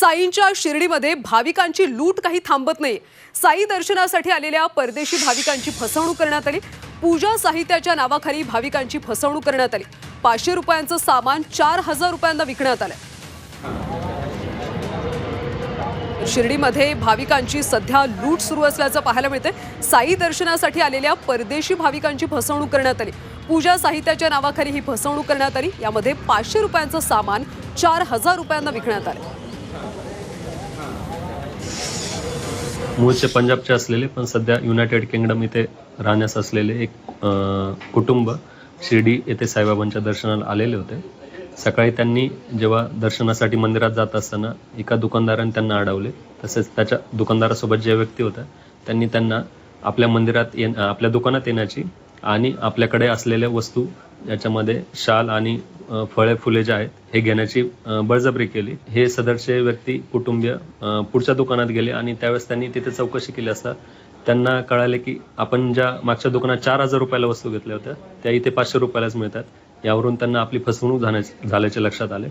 साईंच्या शिर्डीमध्ये भाविकांची लूट काही थांबत नाही. साई दर्शनासाठी आलेल्या परदेशी भाविकांची फसवणूक करण्यात आली. पूजा साहित्याच्या नावाखाली भाविकांची फसवणूक करण्यात आली. पाचशे रुपयांचं सामान चार हजार रुपयांना विकण्यात आलं. शिर्डीमध्ये भाविकांची सध्या लूट सुरू असल्याचं पाहायला मिळते साई दर्शनासाठी आलेल्या परदेशी भाविकांची फसवणूक करण्यात आली. पूजा साहित्याच्या नावाखाली ही फसवणूक करण्यात आली. यामध्ये पाचशे रुपयांचं सामान चार हजार रुपयांना विकण्यात आलं. मूळचे पंजाबचे असलेले पण सध्या युनायटेड किंगडम इथे राहण्यास असलेले एक कुटुंब शिर्डी येथे साईबाबांच्या दर्शनाला आलेले होते. सकाळी त्यांनी जेव्हा दर्शनासाठी मंदिरात जात असताना एका दुकानदाराने त्यांना अडवले तसेच त्याच्या दुकानदारासोबत जे व्यक्ती होत्या त्यांनी त्यांना आपल्या मंदिरात ये आपल्या दुकानात येण्याची आणि आपल्याकडे असलेल्या वस्तू याच्यामध्ये शाल आणि फळे फुले जे आहेत हे घेण्याची बळजबरी केली. हे सदरचे व्यक्ती कुटुंबीय पुढच्या दुकानात गेले आणि त्यावेळेस त्यांनी तिथे चौकशी केली असता. त्यांना कळाले की आपण ज्या मागच्या दुकानात चार हजार रुपयाला वस्तू घेतल्या होत्या त्या इथे पाचशे रुपयालाच मिळतात. यावरून त्यांना आपली फसवणूक झाल्याचे लक्षात आले.